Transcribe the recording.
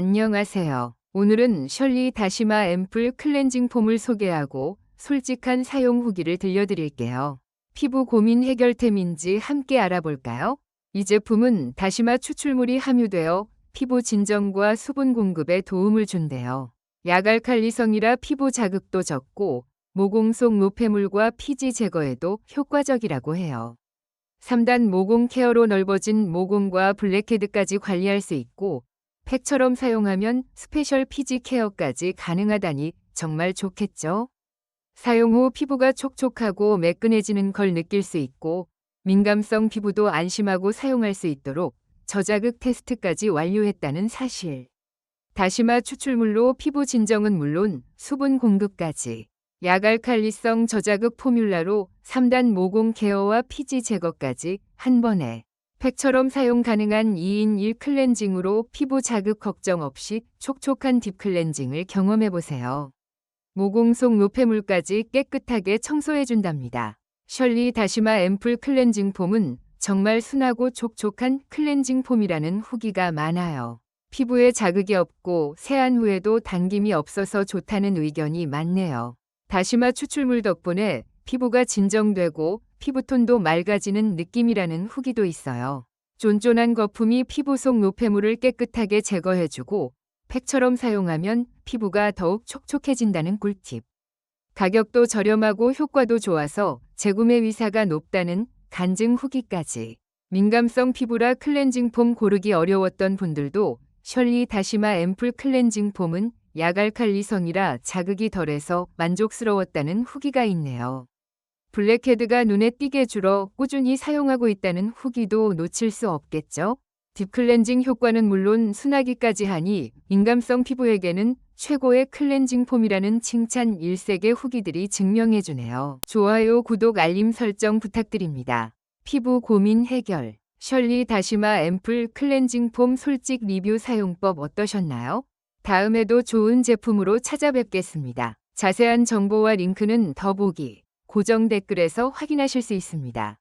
안녕하세요. 오늘은 셜리 다시마 앰플 클렌징 폼을 소개하고 솔직한 사용 후기를 들려드릴게요. 피부 고민 해결템인지 함께 알아볼까요? 이 제품은 다시마 추출물이 함유되어 피부 진정과 수분 공급에 도움을 준대요. 약알칼리성이라 피부 자극도 적고 모공 속 노폐물과 피지 제거에도 효과적이라고 해요. 3단 모공 케어로 넓어진 모공과 블랙헤드까지 관리할 수 있고 팩처럼 사용하면 스페셜 피지 케어까지 가능하다니 정말 좋겠죠? 사용 후 피부가 촉촉하고 매끈해지는 걸 느낄 수 있고 민감성 피부도 안심하고 사용할 수 있도록 저자극 테스트까지 완료했다는 사실. 다시마 추출물로 피부 진정은 물론 수분 공급까지 약알칼리성 저자극 포뮬라로 3단 모공 케어와 피지 제거까지 한 번에 팩처럼 사용 가능한 2인 1 클렌징으로 피부 자극 걱정 없이 촉촉한 딥 클렌징을 경험해 보세요. 모공 속 노폐물까지 깨끗하게 청소해 준답니다. 셜리 다시마 앰플 클렌징 폼은 정말 순하고 촉촉한 클렌징 폼이라는 후기가 많아요. 피부에 자극이 없고 세안 후에도 당김이 없어서 좋다는 의견이 많네요. 다시마 추출물 덕분에 피부가 진정되고 피부톤도 맑아지는 느낌이라는 후기도 있어요. 쫀쫀한 거품이 피부 속 노폐물을 깨끗하게 제거해주고 팩처럼 사용하면 피부가 더욱 촉촉해진다는 꿀팁. 가격도 저렴하고 효과도 좋아서 재구매 위사가 높다는 간증 후기까지. 민감성 피부라 클렌징 폼 고르기 어려웠던 분들도 셜리 다시마 앰플 클렌징 폼은 약알칼리성이라 자극이 덜해서 만족스러웠다는 후기가 있네요. 블랙헤드가 눈에 띄게 줄어 꾸준히 사용하고 있다는 후기도 놓칠 수 없겠죠? 딥클렌징 효과는 물론 순하기까지 하니 민감성 피부에게는 최고의 클렌징 폼이라는 칭찬 일색의 후기들이 증명해주네요. 좋아요, 구독, 알림 설정 부탁드립니다. 피부 고민 해결 셜리 다시마 앰플 클렌징 폼 솔직 리뷰 사용법 어떠셨나요? 다음에도 좋은 제품으로 찾아뵙겠습니다. 자세한 정보와 링크는 더보기 고정 댓글에서 확인하실 수 있습니다.